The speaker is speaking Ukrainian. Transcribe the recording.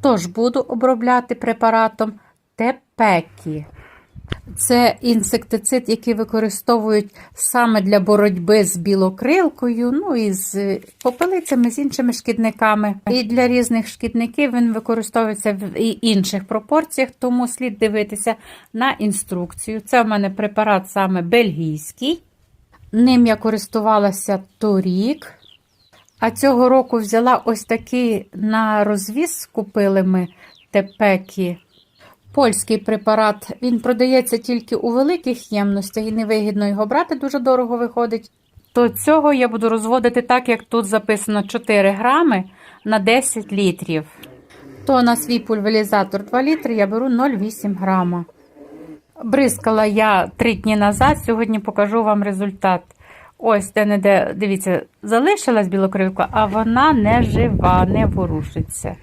Тож буду обробляти препаратом Тепекі. Це інсектицид, який використовують саме для боротьби з білокрилкою, ну і з попелицями, з іншими шкідниками. І для різних шкідників він використовується в інших пропорціях, тому слід дивитися на інструкцію. Це в мене препарат саме бельгійський. Ним я користувалася торік. А цього року взяла ось такий на розвіз, купили ми тепекі. Польський препарат він продається тільки у великих ємностях і невигідно його брати, дуже дорого виходить. То цього я буду розводити так, як тут записано 4 грами на 10 літрів. То на свій пульверізатор 2 літри я беру 0,8 грама. Бризкала я 3 дні назад, сьогодні покажу вам результат. Ось де-не-де, дивіться, залишилась білокривка, а вона не жива, не ворушиться.